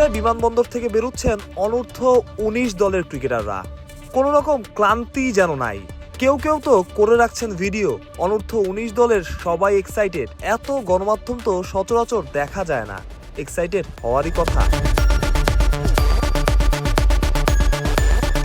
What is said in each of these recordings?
মধ্যে বিমানবন্দর থেকে বেরোচ্ছেন অনূর্ধ্ব উনিশ দলের ক্রিকেটাররা। কোনো রকম ক্লান্তি যেন নাই। কেউ কেউ তো করে রাখছেন ভিডিও। অনূর্ধ্ব উনিশ দলের সবাই এক্সাইটেড এত গণমাধ্যম তো সচরাচর দেখা যায় না। এক্সাইটেড হওয়ারই কথা।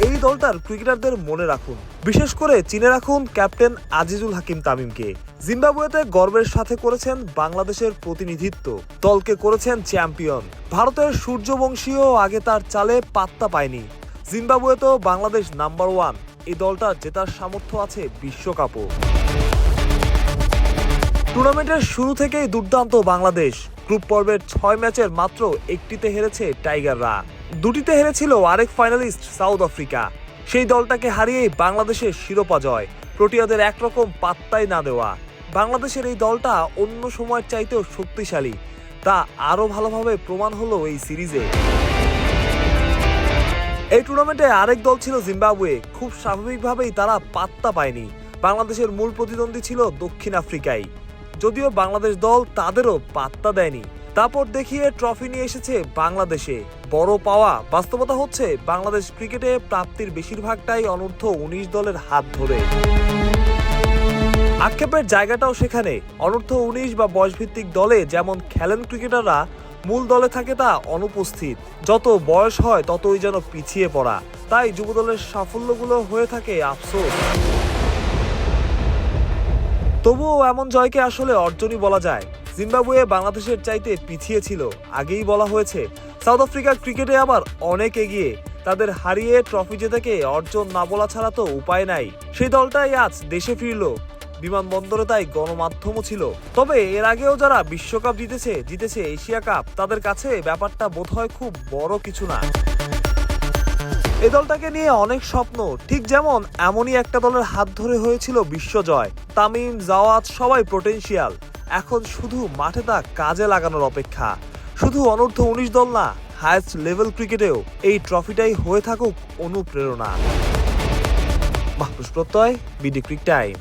এই দলটার ক্রিকেটারদের মনে রাখুন। বিশেষ করে চিনে রাখুন ক্যাপ্টেন আজিজুল হাকিম তামিমকে। জিম্বাবুয়েতে গর্বের সাথে করেছেন বাংলাদেশের প্রতিনিধিত্ব। দলকে করেছেন চ্যাম্পিয়ন। ভারতের সূর্যবংশীয় আগে তার চালে পাত্তা পায়নি। জিম্বাবুয়েতেও বাংলাদেশ নাম্বার ওয়ান। এই দলটার জেতার সামর্থ্য আছে বিশ্বকাপও। টুর্নামেন্টের শুরু থেকেই দুর্দান্ত বাংলাদেশ। গ্রুপ পর্বের ছয় ম্যাচের মাত্র একটিতে হেরেছে টাইগাররা। দুটিতে হেরেছিল আরেক ফাইনালিস্ট সাউথ আফ্রিকা। সেই দলটাকে হারিয়েই বাংলাদেশের শিরোপা জয়। প্রোটিয়াদের একরকম পাত্তাই না দেওয়া। বাংলাদেশের এই দলটা অন্য সময়ের চাইতেও শক্তিশালী। তা আরও ভালোভাবে প্রমাণ হলো এই সিরিজে। এই টুর্নামেন্টে আরেক দল ছিল জিম্বাবুয়ে। খুব স্বাভাবিকভাবেই তারা পাত্তা পায়নি। বাংলাদেশের মূল প্রতিদ্বন্দ্বী ছিল দক্ষিণ আফ্রিকায় যদিও বাংলাদেশ দল তাদেরও পাত্তা দেয়নি। তারপর দেখিয়ে ট্রফি নিয়ে এসেছে বাংলাদেশে। বড় পাওয়া, বাস্তবতা হচ্ছে বাংলাদেশ ক্রিকেটে প্রাপ্তির বেশিরভাগটাই অনূর্ধ্ব উনিশ দলের হাত ধরে। আক্ষেপের জায়গাটাও সেখানে। অনূর্ধ্ব উনিশ বা বয়সভিত্তিক দলে যেমন খেলেন ক্রিকেটাররা, মূল দলে থাকে তা অনুপস্থিত। যত বয়স হয়, ততই যেন পিছিয়ে পড়া। তাই যুব দলের সাফল্যগুলো হয়ে থাকে আফসোস। তবুও এমন জয়কে আসলে অর্জনই বলা যায়। জিম্বাবুয়ে বাংলাদেশের চাইতে পিছিয়ে ছিল। আগেই বলা হয়েছে, সাউথ আফ্রিকার ক্রিকেটে আবার অনেক এগিয়ে। তাদের হারিয়ে ট্রফি জেতাকে অর্জন না বলা ছাড়া তো উপায় নাই। সেই দলটাই আজ দেশে ফিরল। বিমানবন্দরে তাই গণমাধ্যমও ছিল। তবে এর আগেও যারা বিশ্বকাপ জিতেছে জিতেছে এশিয়া কাপ, তাদের কাছে ব্যাপারটা বোধহয় খুব বড় কিছু না। এ দলটাকে নিয়ে অনেক স্বপ্ন। ঠিক যেমন এমনই একটা দলের হাত ধরে হয়েছিল বিশ্বজয়। তামিম, জাওয়াত সবাই পোটেনশিয়াল এখন শুধু মাঠে তা কাজে লাগানোর অপেক্ষা। শুধু অনূর্ধ্ব উনিশ দল না হায়েস্ট লেভেল ক্রিকেটেও এই ট্রফিটাই হয়ে থাকুক অনুপ্রেরণা। মাহফুজ প্রত্যয় বিডি ক্রিক টাইম